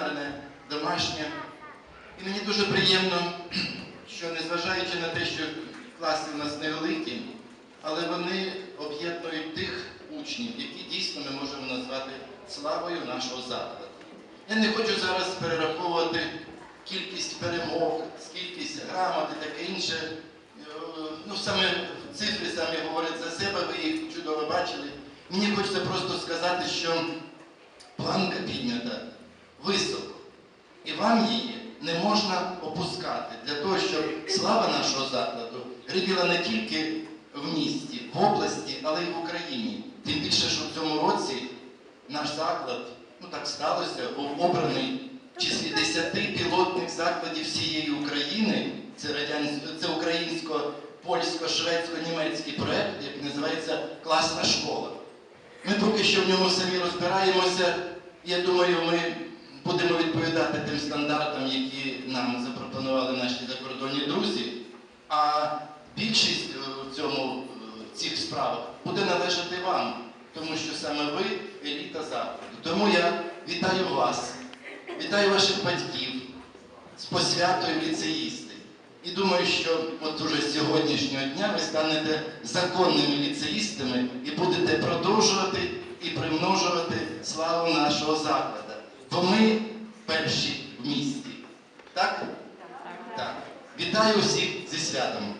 камерне, домашнє. І мені дуже приємно, що незважаючи на те, що класи у нас невеликі, але вони об'єднують тих учнів, які дійсно ми можемо назвати славою нашого закладу. Я не хочу зараз перераховувати кількість перемог, кількість грамот і таке інше. Е, Ну, саме цифри самі говорять за себе, ви їх чудово бачили. Мені хочеться просто сказати, що планка піднята високо. І вам її не можна опускати для того, щоб слава нашого закладу рибіла не тільки в місті, в області, але й в Україні. Тим більше, що в цьому році наш заклад, ну так сталося, був обраний в числі 10 пілотних закладів всієї України. Це радянсько, це українсько-польсько-шведсько-німецький проект, який називається Класна школа. Ми поки що в ньому самі розбираємося. Я думаю, ми будемо відповідати тим стандартам, які нам запропонували наші закордонні друзі. А більшість е, в цьому е, цих справах буде належати вам, тому що саме ви еліта закладу. Тому я вітаю вас, вітаю ваших батьків з посвятою ліцеїсти. І думаю, що от уже з сьогоднішнього дня ви станете законними ліцеїстами і будете продовжувати і примножувати славу нашого закладу. Бо ми перші в місті. Так? Так. Вітаю всіх зі святом.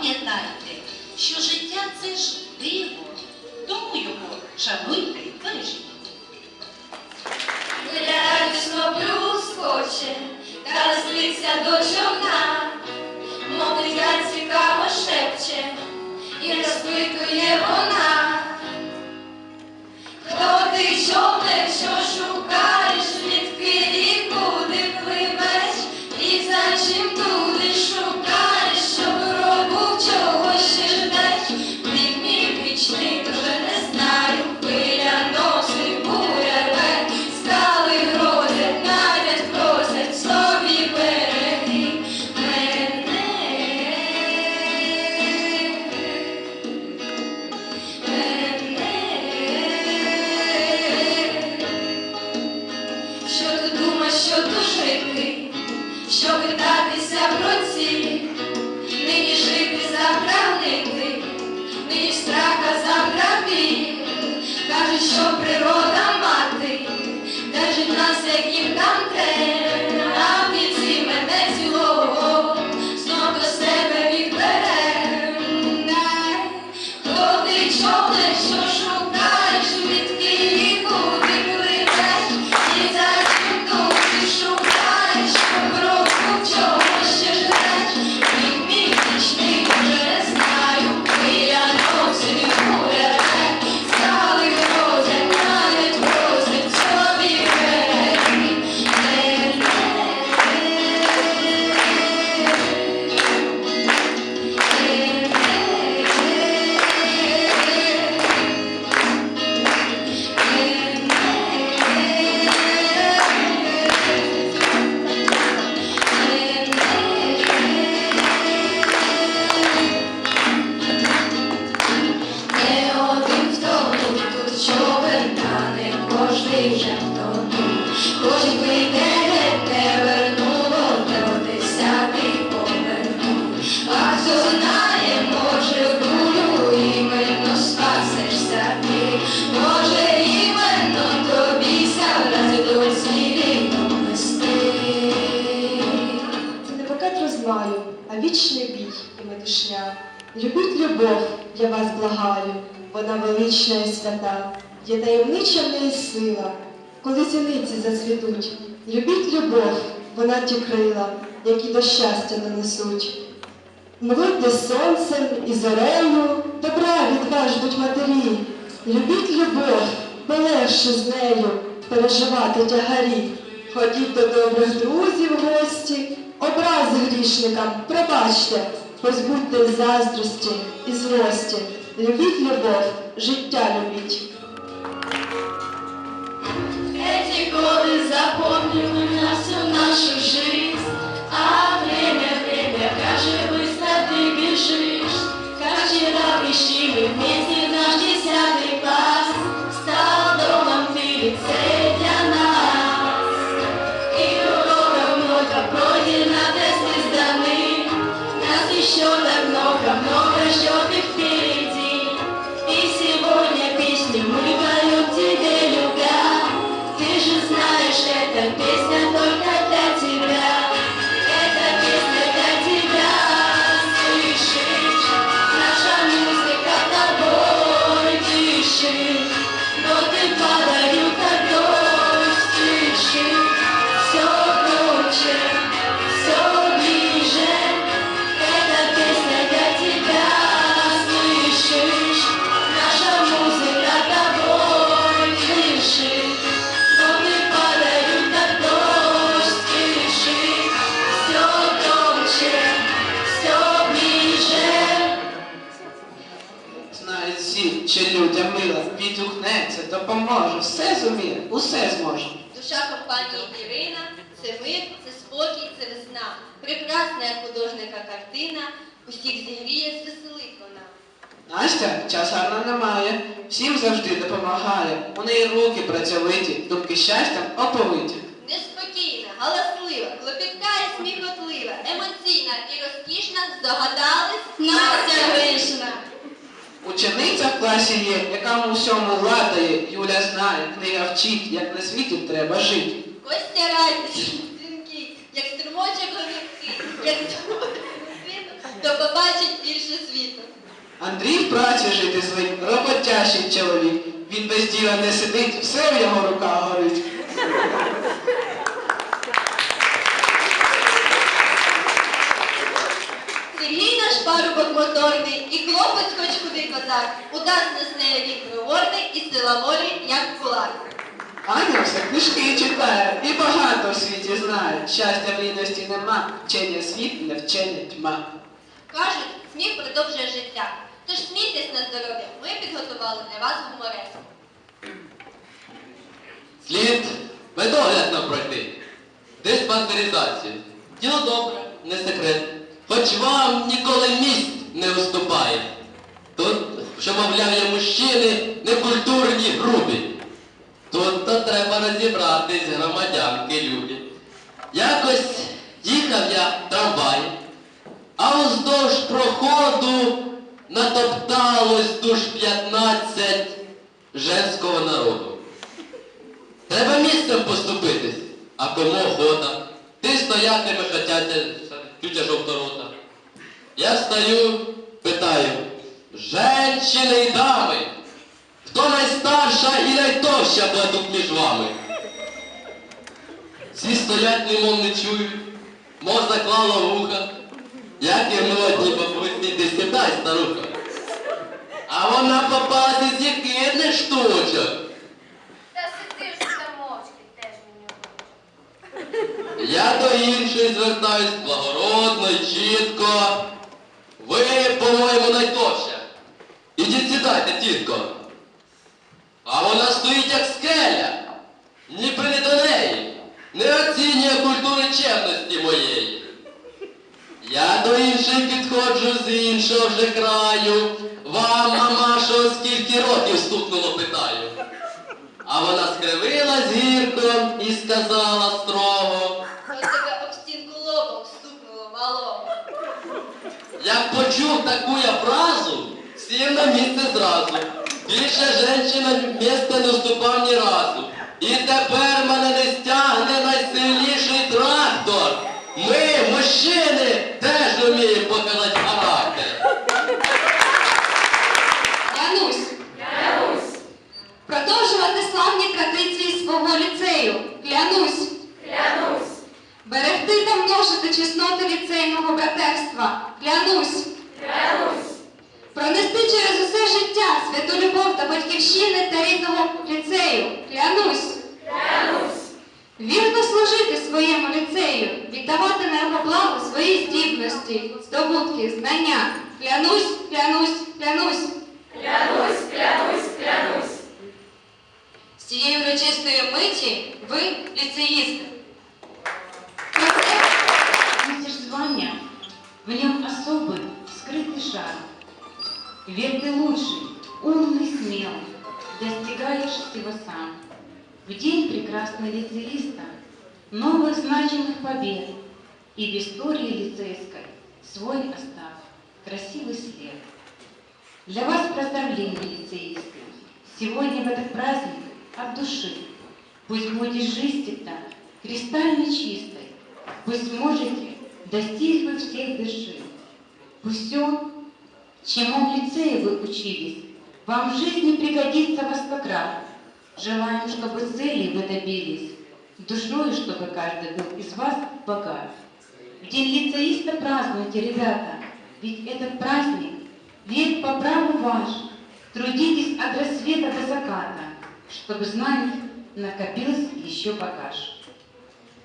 пам'ятайте, що життя це ж. є таємнича в неї сила, коли зіниці зацвітуть. Любіть любов, вона ті крила, які до щастя нанесуть. Молодьте сонцем і зорею, добра відваждуть матері. Любіть любов, полегше з нею переживати тягарі. Ходіть до добрих друзів в гості, образи грішникам пробачте, позбудьте заздрості і злості. Любіть любов, життя любіть. Эти годы запомнили на всю нашу жизнь. Допоможе, все зуміє, усе зможе. Душа компанії Ірина це мир, це спокій, це весна. Прекрасна як художника картина, усіх зігріє, звеселить вона. Настя час гарно немає, всім завжди допомагає. У неї руки працьовиті, думки щастям оповиті. Неспокійна, галаслива, клопітка і сміхотлива, емоційна і розкішна, здогадались Настя Гришина. Учениця в класі є, яка у всьому ладає, Юля знає, книга вчить, як на світі треба жити. Костя радість, дзвінки, як струмочок гомінки, як доводить світу, то побачить більше світу. Андрій в праці жити звик, роботящий чоловік. Він без діла не сидить, все в його руках горить. Сергій наш парубок моторний, і хлопець хоч куди козак, удар неснеє він проворний, і сила волі, як кулак. Аня все книжки читає і багато в світі знає. Щастя в рідності нема, вчення світле, вчення тьма. Кажуть, сміх продовжує життя. Тож смійтесь на здоров'я, ми підготували для вас гумореску. Слід медогляд пройти. Диспансеризацію. Діло добре, не секрет. Хоч вам ніколи місць не уступає. Тут, що мовляв, є мужчини, некультурні, грубі. Тут то треба розібратись, громадянки любі. Якось їхав я в трамваї, а уздовж проходу натопталось душ 15 женського народу. Треба місцем поступитись, а кому охота. Ти стоятиме, хоча тютя жовторота. Я стою, питаю, женщини і дами, хто найстарша і найтовща тут між вами? Всі стоять, немов не чують, мов заклала вуха, як і модні бабусі, ти сідай, старуха. А вона попалася з яких штучок. Та сиди ж там мовчки, теж мені іншої звертаюсь благородно і чітко. Ви, по-моєму, найтовща. Ідіть сідайте, тітко. А вона стоїть як скеля. Ні при до неї. Не оцінює культури чемності моєї. Я до іншої підходжу з іншого вже краю. Вам, мамашо, скільки років стукнуло, питаю. А вона скривилась гірко і сказала строго. Почув таку я фразу, сів на місце зразу. Більше женщина місця не вступав ні разу. І тепер мене не стягне найсильніший трактор. Ми, мужчини, теж вміємо показати характер. Клянусь. Продовжувати славні традиції свого ліцею. Клянусь. Клянусь, Берегти та множити чесноти ліцейного братерства. Клянусь. Клянусь, Пронести через усе життя святу любов до батьківщини та рідного ліцею. Клянусь. клянусь, Вірно служити своєму ліцею, віддавати на його благо свої здібності, здобутки, знання. Клянусь, клянусь, клянусь. клянусь, клянусь, клянусь. З цієї урочистої миті ви ліцеїсти. В нем особый, скрытый шар. Ведь ты лучший, умный, смелый, достигаешь всего сам. В день прекрасный лицеиста, новых значимых побед и в истории лицейской свой остав, красивый след. Для вас поздравления, лицеисты, сегодня в этот праздник от души. Пусть будет жизнь всегда кристально чистой, Пусть сможете достичь вы всех вершин. Все, чему в лицее вы учились, вам в жизни пригодится во сто крат. Желаем, чтобы цели вы добились, душой, чтобы каждый был из вас богат. День лицеиста празднуйте, ребята, ведь этот праздник век по праву ваш. Трудитесь от рассвета до заката, чтобы знаний накопилось еще багаж.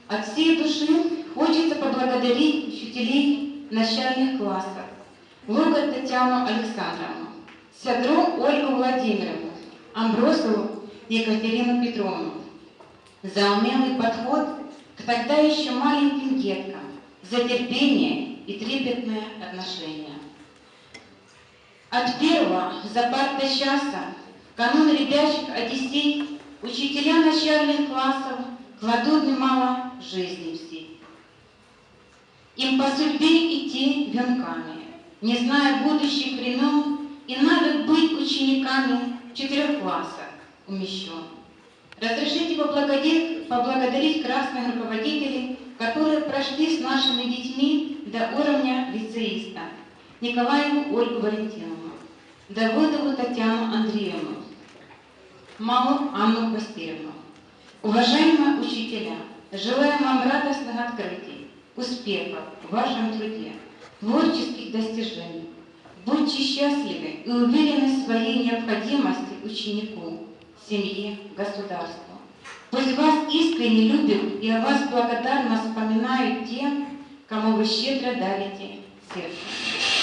От всей души хочется поблагодарить учителей начальных классов, Логот Татьяну Александровну, Сядру Ольгу Владимировну, Амбросову Екатерину Петровну за умелый подход к тогда еще маленьким деткам, за терпение и трепетное отношение. От первого за партой часа, в канун ребячих Одиссей, учителя начальных классов кладут немало жизни всей. Им по судьбе идти венками, не зная будущих времен, и надо быть учениками четырех классов умещен. Разрешите поблагодарить, поблагодарить красных руководителей, которые прошли с нашими детьми до уровня лицеиста. Николаеву Ольгу Валентиновну, Давыдову Татьяну Андреевну, Малу Анну Костеревну. Уважаемые учителя, желаем вам радостных открытий, успехов в вашем труде, творческих достижений. Будьте счастливы и уверены в своей необходимости ученику, семье, государству. Пусть вас искренне любят и о вас благодарно вспоминают те, кому вы щедро дарите сердце.